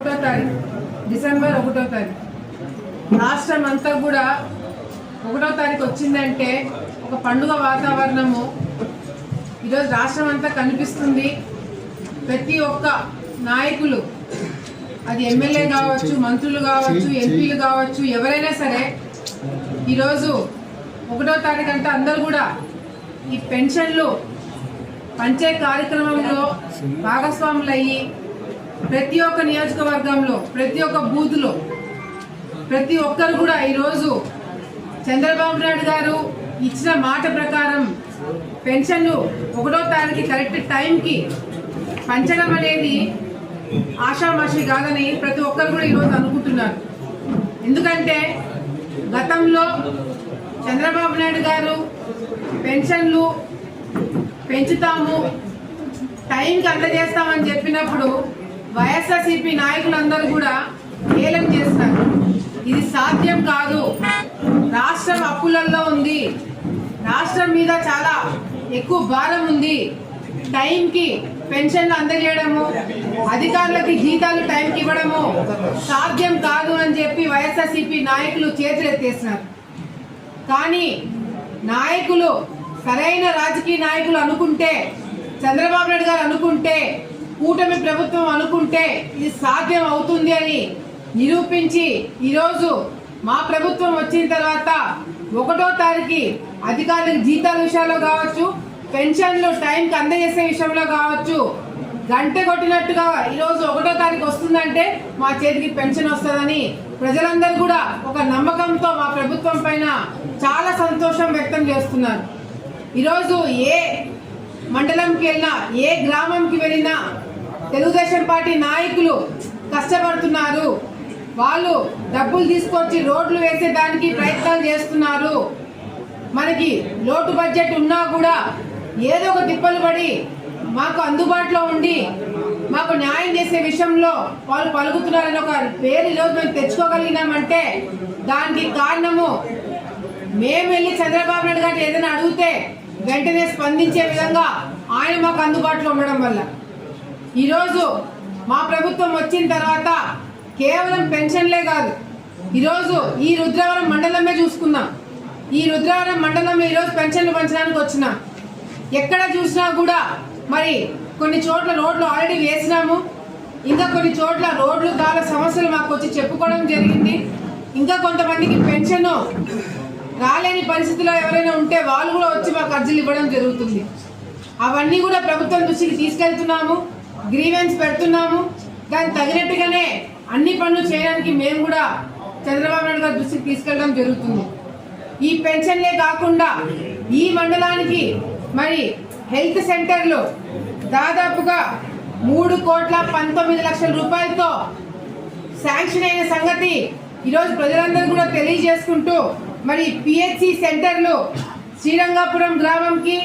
ఒకటో తారీఖు డిసెంబర్ ఒకటో తారీఖు. రాష్ట్రం అంతా కూడా ఒకటో తారీఖు వచ్చిందంటే ఒక పండుగ వాతావరణము. ఈరోజు రాష్ట్రం అంతా కనిపిస్తుంది. ప్రతి ఒక్క నాయకులు అది ఎమ్మెల్యే కావచ్చు మంత్రులు కావచ్చు ఎంపీలు కావచ్చు ఎవరైనా సరే ఈరోజు ఒకటో తారీఖు అంటే అందరూ కూడా ఈ పెన్షన్లు పంచే కార్యక్రమంలో భాగస్వాములయ్యి ప్రతి ఒక్క నియోజకవర్గంలో ప్రతి ఒక్క బూత్లో ప్రతి ఒక్కరు కూడా ఈరోజు చంద్రబాబు నాయుడు గారు ఇచ్చిన మాట ప్రకారం పెన్షన్లు ఒకటో తారీఖు కరెక్ట్ టైంకి పంచడం అనేది ఆషామాషి కాదని ప్రతి ఒక్కరు కూడా ఈరోజు అనుకుంటున్నారు. ఎందుకంటే గతంలో చంద్రబాబు నాయుడు గారు పెన్షన్లు పెంచుతాము టైంకి అందజేస్తామని చెప్పినప్పుడు వైఎస్ఆర్సీపీ నాయకులందరూ కూడా ఏలం చేస్తున్నారు. ఇది సాధ్యం కాదు. రాష్ట్రం అప్పులల్లో ఉంది. రాష్ట్రం మీద చాలా ఎక్కువ భారం ఉంది. టైంకి పెన్షన్లు అందజేయడము అధికారులకి జీతాలు టైంకి ఇవ్వడము సాధ్యం కాదు అని చెప్పి వైఎస్ఆర్సీపీ నాయకులు చేతులెత్తేస్తున్నారు కానీ నాయకులు సరైన రాజకీయ నాయకులు అనుకుంటే చంద్రబాబు నాయుడు గారు అనుకుంటే కూటమి ప్రభుత్వం అనుకుంటే ఇది సాధ్యం అవుతుంది అని నిరూపించి ఈరోజు మా ప్రభుత్వం వచ్చిన తర్వాత ఒకటో తారీఖు అధికారులకు జీతాల విషయాల్లో కావచ్చు పెన్షన్లు టైంకి అందజేసే విషయంలో కావచ్చు గంట కొట్టినట్టుగా ఈరోజు ఒకటో తారీఖు వస్తుందంటే మా చేతికి పెన్షన్ వస్తుందని ప్రజలందరూ కూడా ఒక నమ్మకంతో మా ప్రభుత్వం పైన చాలా సంతోషం వ్యక్తం చేస్తున్నారు. ఈరోజు ఏ మండలంకి వెళ్ళినా ఏ గ్రామంకి వెళ్ళినా తెలుగుదేశం పార్టీ నాయకులు కష్టపడుతున్నారు. వాళ్ళు డబ్బులు తీసుకొచ్చి రోడ్లు వేసేదానికి ప్రయత్నాలు చేస్తున్నారు. మనకి లోటు బడ్జెట్ ఉన్నా కూడా ఏదో ఒక తిప్పలు పడి మాకు అందుబాటులో ఉండి మాకు న్యాయం చేసే విషయంలో వాళ్ళు పలుకుతున్నారని ఒక పేరు ఈరోజు మేము తెచ్చుకోగలిగినామంటే దానికి కారణము మేము వెళ్ళి చంద్రబాబు నాయుడు గారిని ఏదైనా అడిగితే వెంటనే స్పందించే విధంగా ఆయన మాకు అందుబాటులో ఉండడం వల్ల. ఈరోజు మా ప్రభుత్వం వచ్చిన తర్వాత కేవలం పెన్షన్లే కాదు ఈరోజు ఈ రుద్రవరం మండలమే చూసుకుందాం. ఈ రుద్రవరం మండలంలో ఈరోజు పెన్షన్లు పంచడానికి వచ్చినాం. ఎక్కడ చూసినా కూడా మరి కొన్ని చోట్ల రోడ్లు ఆల్రెడీ వేసినాము. ఇంకా కొన్ని చోట్ల రోడ్లు చాలా సమస్యలు మాకు వచ్చి చెప్పుకోవడం జరిగింది. ఇంకా కొంతమందికి పెన్షన్ రాలేని పరిస్థితిలో ఎవరైనా ఉంటే వాళ్ళు కూడా వచ్చి మాకు అర్జీలు ఇవ్వడం జరుగుతుంది. అవన్నీ కూడా ప్రభుత్వం దృష్టికి తీసుకెళ్తున్నాము. గ్రీవెన్స్ పెడుతున్నాము. దానికి తగినట్టుగానే అన్ని పనులు చేయడానికి మేము కూడా చంద్రబాబు నాయుడు గారి దృష్టికి తీసుకెళ్ళడం జరుగుతుంది. ఈ పెన్షన్లే కాకుండా ఈ మండలానికి మరి హెల్త్ సెంటర్లో దాదాపుగా మూడు కోట్ల పంతొమ్మిది లక్షల రూపాయలతో శాంక్షన్ అయిన సంగతి ఈరోజు ప్రజలందరూ కూడా తెలియజేసుకుంటూ మరి పిహెచ్సి సెంటర్లు శ్రీరంగాపురం గ్రామంకి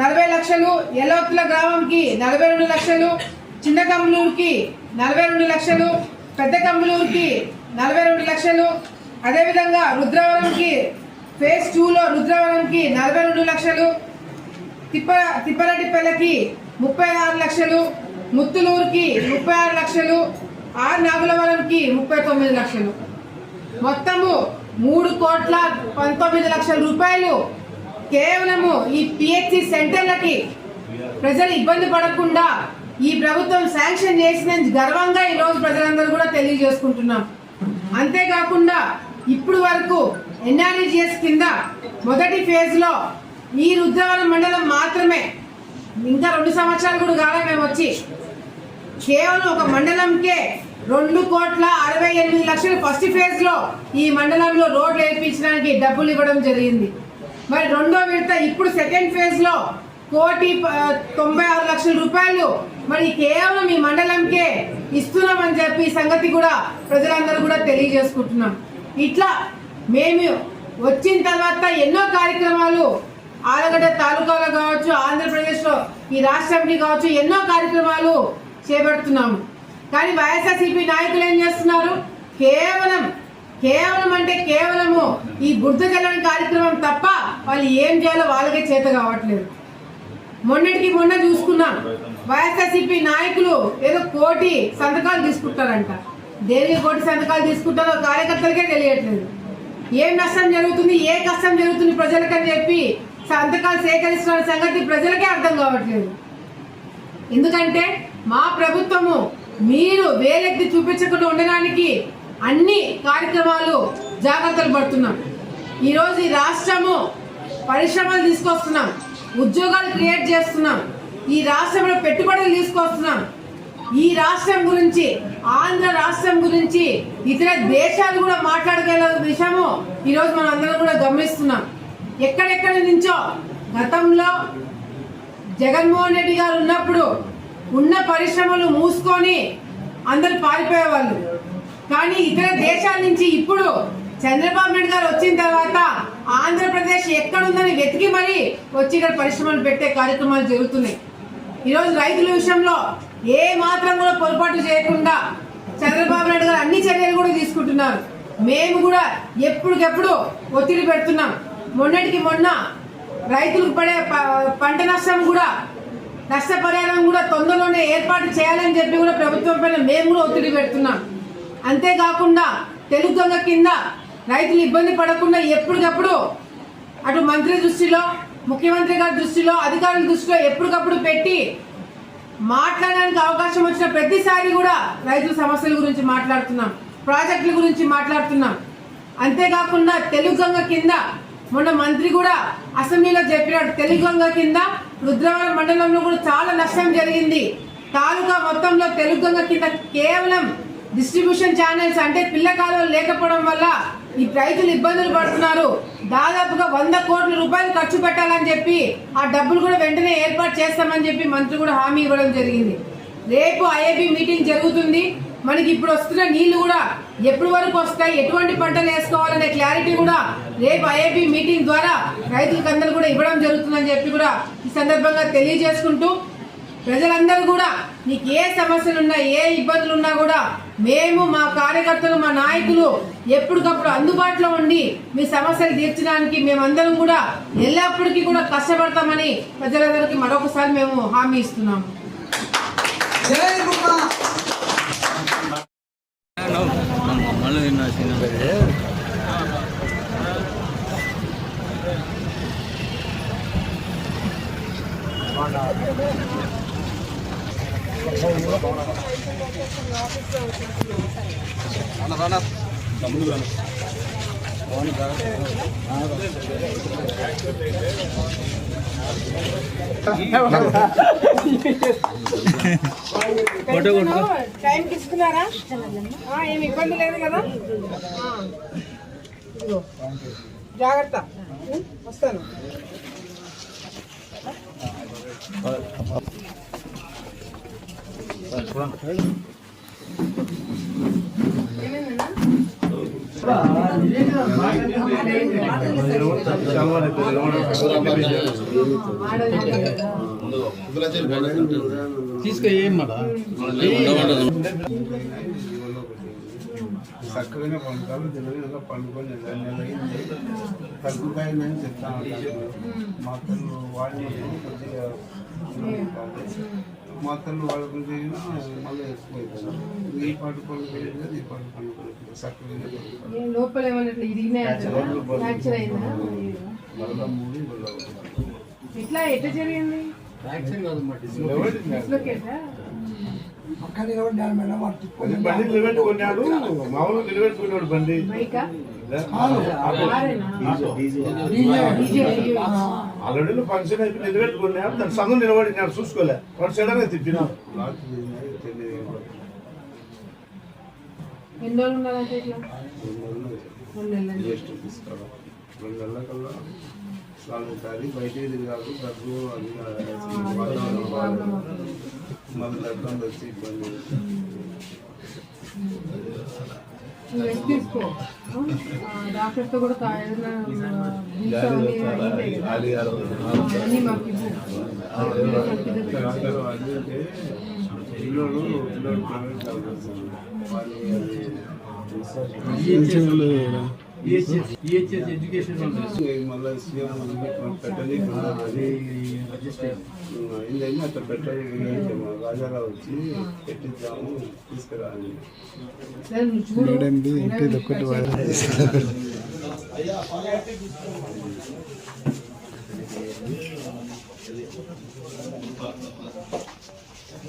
నలభై లక్షలు ఎలోతుల గ్రామంకి నలభై రెండు లక్షలు చిన్న కమ్ములూరుకి నలభై రెండు లక్షలు పెద్ద కమ్ములూరుకి నలభై రెండు లక్షలు. అదేవిధంగా రుద్రవరంకి ఫేజ్ టూలో రుద్రవరంకి నలభై రెండు లక్షలు. తిప్ప తిప్పలటిప్పలకి ముప్పై ఆరు లక్షలు. ముత్తులూరుకి ముప్పై ఆరు లక్షలు. ఆర్ నాగులవరంకి ముప్పై తొమ్మిది లక్షలు. మొత్తము మూడు కోట్ల పంతొమ్మిది లక్షల రూపాయలు. కేవలము ఈ పిహెచ్సి సెంటర్లకి ప్రజలు ఇబ్బంది పడకుండా ఈ ప్రభుత్వం శాంక్షన్ చేసిన గర్వంగా ఈరోజు ప్రజలందరూ కూడా తెలియజేసుకుంటున్నాం. అంతేకాకుండా ఇప్పుడు వరకు ఎన్ఆర్ఈజిఎస్ కింద మొదటి ఫేజ్లో ఈ రుద్రవరం మండలం మాత్రమే ఇంకా రెండు సంవత్సరాలు కూడా కాలే మేము వచ్చి కేవలం ఒక మండలంకే రెండు కోట్ల అరవై ఎనిమిది లక్షలు ఫస్ట్ ఫేజ్లో ఈ మండలంలో రోడ్లు వేయించడానికి డబ్బులు ఇవ్వడం జరిగింది. మరి రెండో విడత ఇప్పుడు సెకండ్ ఫేజ్లో కోటి ప- తొంభై ఆరు లక్షల రూపాయలు. మరి కేవలం ఈ మండలంకే ఇస్తున్నామని చెప్పి సంగతి కూడా ప్రజలందరూ కూడా తెలియజేసుకుంటున్నాం. ఇట్లా మేము వచ్చిన తర్వాత ఎన్నో కార్యక్రమాలు ఆలగడ్డ తాలూకాలో కావచ్చు ఆంధ్రప్రదేశ్లో ఈ రాష్ట్రంకి కావచ్చు ఎన్నో కార్యక్రమాలు చేపడుతున్నాము. కానీ వైఎస్ఆర్సీపీ నాయకులు ఏం చేస్తున్నారు? కేవలం కేవలం అంటే కేవలము ఈ బుద్ధ జల్లడం కార్యక్రమం తప్ప వాళ్ళు ఏం చేయాలో వాళ్ళకే చేత కావట్లేదు. మొన్నటికి మొన్న చూసుకున్నాం వైఎస్ఆర్సీపీ నాయకులు ఏదో కోటి సంతకాలు తీసుకుంటారంట. దేనికి కోటి సంతకాలు తీసుకుంటారో కార్యకర్తలకే తెలియట్లేదు. ఏం నష్టం జరుగుతుంది ఏ కష్టం జరుగుతుంది ప్రజలకని చెప్పి సంతకాలు సేకరిస్తున్న సంగతి ప్రజలకే అర్థం కావట్లేదు. ఎందుకంటే మా ప్రభుత్వము మీరు వేలెత్తి చూపించకుండా ఉండడానికి అన్ని కార్యక్రమాలు జాగ్రత్తలు పడుతున్నాం. ఈరోజు ఈ రాష్ట్రము పరిశ్రమలు తీసుకొస్తున్నాం. ఉద్యోగాలు క్రియేట్ చేస్తున్నాం. ఈ రాష్ట్రంలో పెట్టుబడులు తీసుకొస్తున్నాం. ఈ రాష్ట్రం గురించి ఆంధ్ర రాష్ట్రం గురించి ఇతర దేశాలు కూడా మాట్లాడగల విషయము ఈరోజు మనం అందరం కూడా గమనిస్తున్నాం. ఎక్కడెక్కడ నుంచో గతంలో జగన్మోహన్ రెడ్డి గారు ఉన్నప్పుడు ఉన్న పరిశ్రమలు మూసుకొని అందరు పారిపోయేవాళ్ళు. కానీ ఇతర దేశాల నుంచి ఇప్పుడు చంద్రబాబు నాయుడు గారు వచ్చిన తర్వాత ఆంధ్రప్రదేశ్ ఎక్కడుందని వెతికి మరి వచ్చి ఇక్కడ పరిశ్రమలు పెట్టే కార్యక్రమాలు జరుగుతున్నాయి. ఈరోజు రైతుల విషయంలో ఏ మాత్రం కూడా పొరపాటు చేయకుండా చంద్రబాబు నాయుడు గారు అన్ని చర్యలు కూడా తీసుకుంటున్నారు. మేము కూడా ఎప్పటికెప్పుడు ఒత్తిడి పెడుతున్నాం. మొన్నటికి మొన్న రైతులకు పడే ప- పంట నష్టం కూడా నష్టపరిహారం కూడా తొందరలోనే ఏర్పాటు చేయాలని చెప్పి కూడా ప్రభుత్వం పైన మేము కూడా ఒత్తిడి పెడుతున్నాం. అంతేకాకుండా తెలుగు దొంగ కింద రైతులు ఇబ్బంది పడకుండా ఎప్పటికప్పుడు అటు మంత్రి దృష్టిలో ముఖ్యమంత్రి గారి దృష్టిలో అధికారుల దృష్టిలో ఎప్పటికప్పుడు పెట్టి మాట్లాడడానికి అవకాశం వచ్చిన ప్రతిసారి కూడా రైతుల సమస్యల గురించి మాట్లాడుతున్నాం ప్రాజెక్టుల గురించి మాట్లాడుతున్నాం. అంతేకాకుండా తెలుగు గంగ కింద మొన్న మంత్రి కూడా అసెంబ్లీలో చెప్పినాడు తెలుగు గంగ కింద రుద్రవరం మండలంలో కూడా చాలా నష్టం జరిగింది. తాలూకా మొత్తంలో తెలుగు గంగ కింద కేవలం డిస్ట్రిబ్యూషన్ ఛానల్స్ అంటే పిల్లకాలు లేకపోవడం వల్ల ఈ రైతులు ఇబ్బందులు పడుతున్నారు. దాదాపుగా వంద కోట్ల రూపాయలు ఖర్చు పెట్టాలని చెప్పి ఆ డబ్బులు కూడా వెంటనే ఏర్పాటు చేస్తామని చెప్పి మంత్రి కూడా హామీ ఇవ్వడం జరిగింది. రేపు ఐఏబి మీటింగ్ జరుగుతుంది. మనకి ఇప్పుడు వస్తున్న నీళ్ళు కూడా ఎప్పటి వరకు వస్తాయి? ఎటువంటి పంటలు వేసుకోవాలనే క్లారిటీ కూడా రేపు ఐఏబి మీటింగ్ ద్వారా రైతులకు అందరూ కూడా ఇవ్వడం జరుగుతుందని చెప్పి కూడా ఈ సందర్భంగా తెలియజేసుకుంటూ ప్రజలందరూ కూడా నీకు ఏ సమస్యలు ఉన్నా ఏ ఇబ్బందులు ఉన్నా కూడా మేము మా కార్యకర్తలు మా నాయకులు ఎప్పటికప్పుడు అందుబాటులో ఉండి మీ సమస్యలు తీర్చడానికి మేమందరం కూడా ఎల్లప్పటికీ కూడా కష్టపడతామని ప్రజలందరికీ మరొకసారి మేము హామీ ఇస్తున్నాము జై గుమ్మా మళ్ళీ తిన్నా ఫోటో కొట్టుకో టైం తీసుకున్నారా ఏమి ఇబ్బంది లేదు కదా జాగ్రత్త. వస్తాను. తీసుకో ఏం మాట చక్కగా తెలివిగా పండుకొని నెలలైంది తగ్గుతాయిందని చెప్తా వాడిని కొద్దిగా మాతలు వాడుకుంటే మళ్ళీ ఎక్కువ ఈ పాటు పండుగ ఈ పాటు చక్కగా ఏ లోపల ఇట్లా మరలా మూడు మరలా ఎట్లా జరిగింది? డిస్లొకేటా? అక్కడ నిలబడి దాని మీద వాడు తిప్పుకొని బండి నిలబెట్టుకున్నాడు మామూలు నిలబెట్టుకున్నాడు బండి. ఆల్రెడీ ఫంక్షన్ అయిపోయి నిలబెట్టుకున్నాడు దాని సంఘం నిలబడినాడు చూసుకోలే. వాడు ఉన్నారంటే ఇట్లా? రెండు నెలలు. కల్లా స్నానం కాదు బయటికి తిరగాలి. దగ్గు అది. మళ్ళీ లగ్నం వచ్చి ఇబ్బంది. నువ్వు రెస్ట్ తీసుకో డాక్టర్తో కూడా మాకు ఇవ్వు. పిల్లలు పిల్లలు ప్రైవేట్ డాక్టర్స్ వాళ్ళు మళ్ళీ సీఎం అది అట్లా రాజారావు వచ్చి పెట్టిద్దాము తీసుకురాని సరే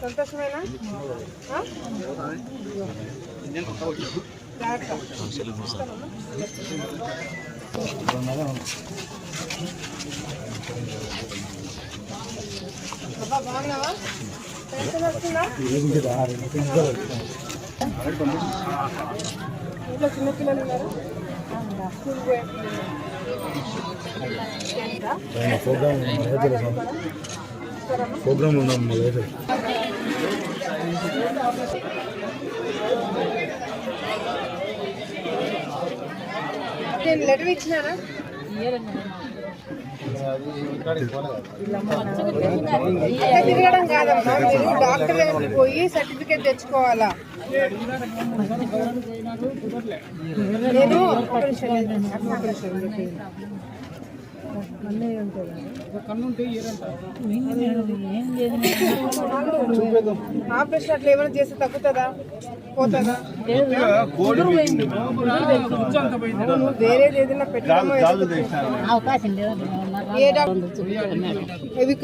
సంతోషమేనా? ఇంట్లో చిన్నపిల్లలు ఉన్నారు. స్కూల్ పోయే పిల్లలు. ప్రోగ్రామ్ ఉన్నాం నేను లెటర్ ఇచ్చినారా? తిరగడం కాదమ్మా మీరు డాక్టర్ దగ్గరికి పోయి సర్టిఫికేట్ తెచ్చుకోవాలా? నేను ఆపరేషన్ ఆపరేషన్ అట్లా ఏమైనా చేస్తే తగ్గుతుందా పోతుందా ఏదైనా పెట్టడమో అవకాశం ఇవి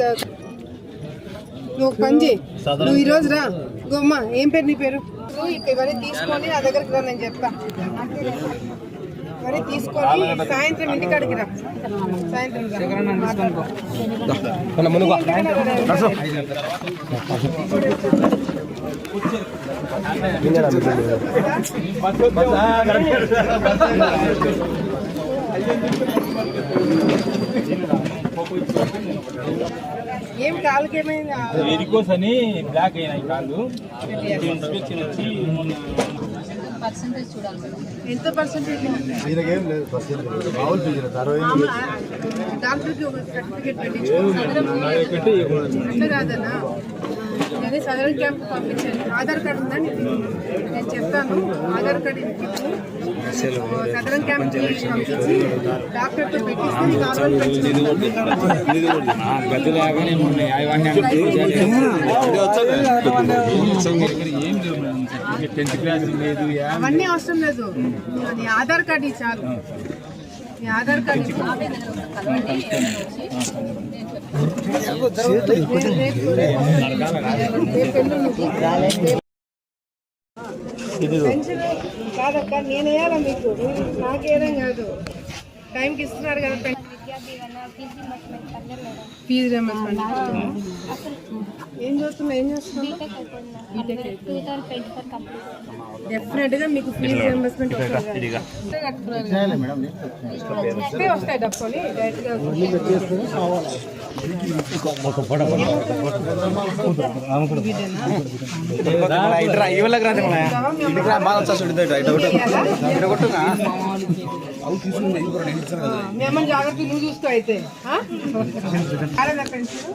నువ్వు పని చేయి నువ్వు ఈ రోజు రా గోమ్మ ఏం పేరు నీ పేరు? నువ్వు ఇవన్నీ తీసుకొని నా దగ్గరికి రా నేను చెప్తా. ఇవన్నీ తీసుకొని సాయంత్రం ఇంటికాడికి రా. సాయంత్రం. ఏం కాలుకి ఏమైంది? వెరికోస్ అని బ్లాక్ అయినాయి కాళ్ళు. ఇన్స్పెక్షన్ వచ్చి పర్సంటేజ్ చూడాలి మేడం. ఎంత పర్సెంటేజ్ ఈయనకేం లేదు ఫస్ట్ మామూలు ఫీజు అరవై డాక్టర్కి ఒక సర్టిఫికేట్ పెట్టించు. నేను సదరన్ క్యాంప్ పంపించాను ఆధార్ కార్డు ఉందా నీకు? నేను చెప్తాను ఆధార్ కార్డు సదరన్ క్యాంప్ పంపించి డాక్టర్తో పెట్టిస్తే నీకు అవన్నీ అవసరం లేదు నీ ఆధార్ కార్డు చాలు నీ ఆధార్ కార్డు కాదక్క నేను వేయాలా మీకు మీరు నాకు వేయడం కాదు టైంకి ఇస్తున్నారు కదా ఫీజు రియంబర్స్మెంట్ ఏం చదువుతున్నా ఏం చేస్తున్నా డెఫినెట్గా మీకు ఫీజు రియంబర్స్మెంట్ వస్తుంది వస్తాయి డబ్బుని డైరెక్ట్గా మీ అమ్మని జాగ్రత్త నువ్వు చూసుకో అయితే ఆ? రాలేదా పెన్షన్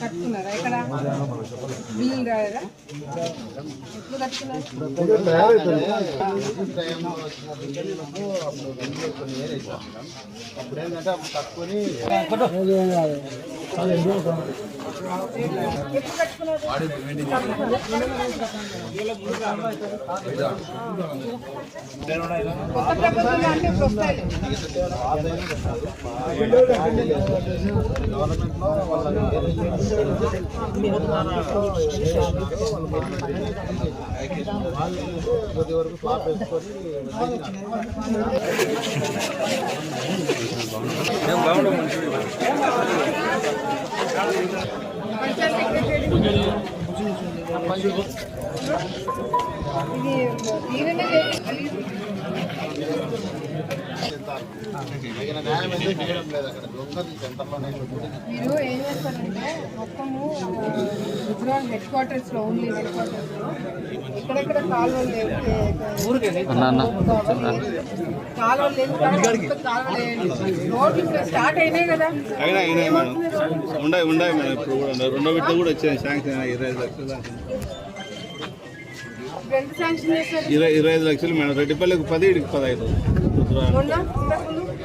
కట్టుకున్నారా ఇక్కడ? బిల్లు రాలేదా? ఎప్పుడు కట్టుకున్నారు? ఎప్పుడు కట్టుకున్నారు? వస్తాయి పంచాయత్ సెక్రటరీ ఇది ఈయననే మీరు ఏం చేస్తారంటే మొత్తము గుజరాత్ హెడ్ క్వార్టర్స్లో ఓన్లీ హెడ్ క్వార్టర్స్లో ఎక్కడెక్కడ కాలువలు లేవు అయినా అయినాయి మేడం. ఉండాయి ఉండాయి మేడం. ఇప్పుడు కూడా ఉన్నాయి. రెండో విడత కూడా వచ్చాయి. శాంక్షన్ ఇరవై ఐదు లక్షలు ఇరవై ఇరవై ఐదు లక్షలు మేడం. రెడ్డిపల్లికి పది ఇడికి పదహైదు.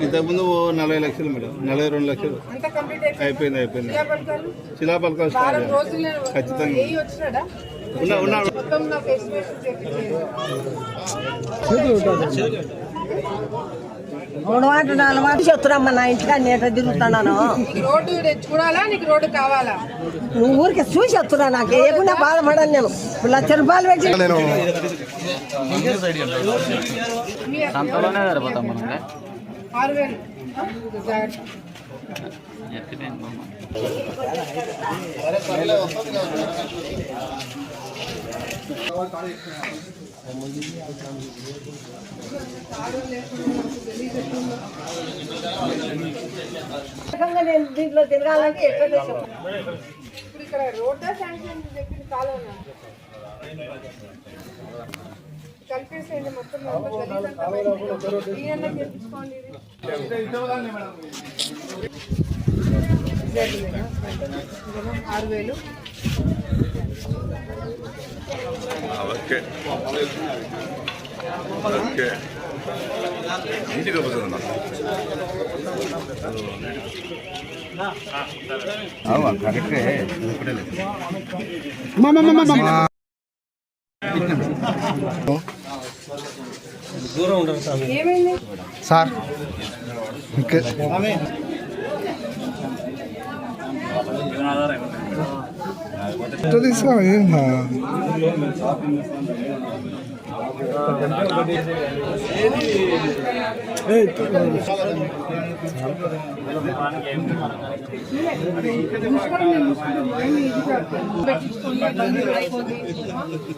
ఇంతకుముందు నలభై లక్షలు మేడం. నలభై రెండు లక్షలు. అంతా కంప్లీట్ అయిపోయింది. అయిపోయింది అయిపోయింది పథకాలు ఖచ్చితంగా. ఉన్నా ఉన్నా. మూడు మాట నాలుగు మాట చెప్తున్నామ్మా నా ఇంటికాడ నేను తిరుగుతున్నాను. రోడ్డు చూడాలా? నీకు రోడ్డు కావాలా? నువ్వు ఊరికి చూసి వస్తున్నా నాకు ఏకుండా బాధపడాను నేను. ఇప్పుడు లక్ష రూపాయలు పెట్టి మీ ఆరు వేలు. ఆ? నేను దీంట్లో తిరగాలంటే ఎక్కడ ఇప్పుడు ఇక్కడ రోడ్డా శాంక్షన్ చెప్పింది కాలం కలిపేసేయండి మొత్తం అంతా ఆరు వేలు ఓకే. ఓకే. ఇంటికి వస్తుందమ్మా కరెక్టే. ఏమైంది సార్ పెట్టుకోండి.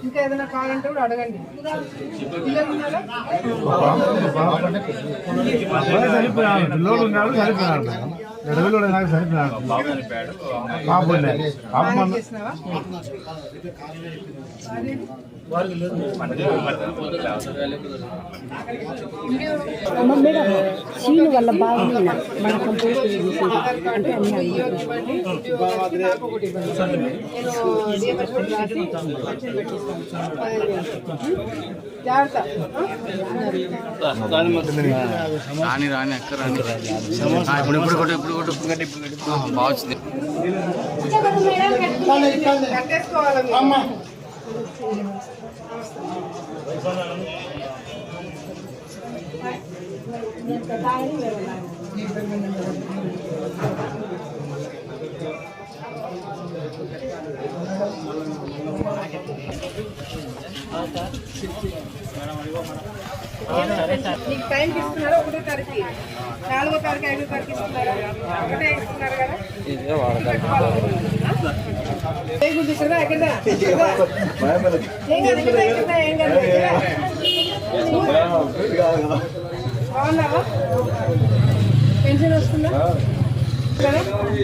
ఇంకా ఏదైనా కావాలంటే కూడా అడగండి పిల్లలు ఉన్నారా సరిపోయారు పిల్లలు ఉన్నారు సరిపోయారు ఎడవిలోడు నాకు. సీను వల్ల బాగుంది వేలు. జాగ్రత్త ఆ? రాని రాని అక్క రాని ఇప్పుడు ఇప్పుడు ఇప్పుడు కొట్టు ఆ, బాగా వచ్చింది మీరు. నీకు టైం ఇస్తున్నారా? ఒకటో తారీఖు. నాలుగో తారీఖు ఐదో తారీఖు ఇస్తున్నారా? ఇస్తున్నారు కదా? బాగున్నావా? పెన్షన్ వస్తుందా? ఏమైంది?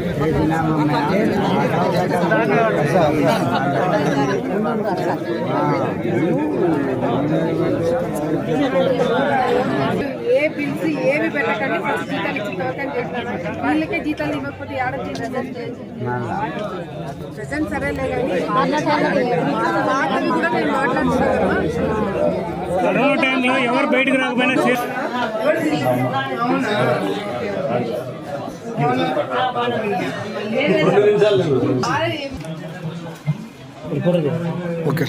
ఏ బిల్స్ ఏవి పెట్టకండి ఫస్ట్ జీతాలు ఇచ్చి తవ్వకని చేసినాను వీళ్ళకే జీతాలు ఇవ్వకపోతే ప్రెసెంట్ ప్రెసెంట్ సరేలే కానీ మాటలు కూడా కరోనా టైంలో ఎవరు బయటకు రాకపోయినా ఓకే?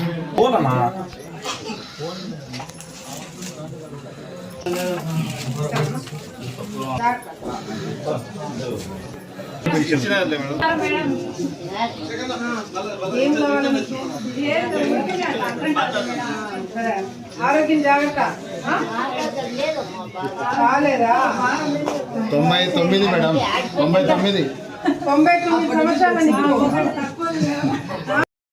సరే. ఆరోగ్యం జాగ్రత్త తొంభై తొమ్మిది మేడం. తొంభై తొమ్మిది. తొంభై తొమ్మిది సంవత్సరాల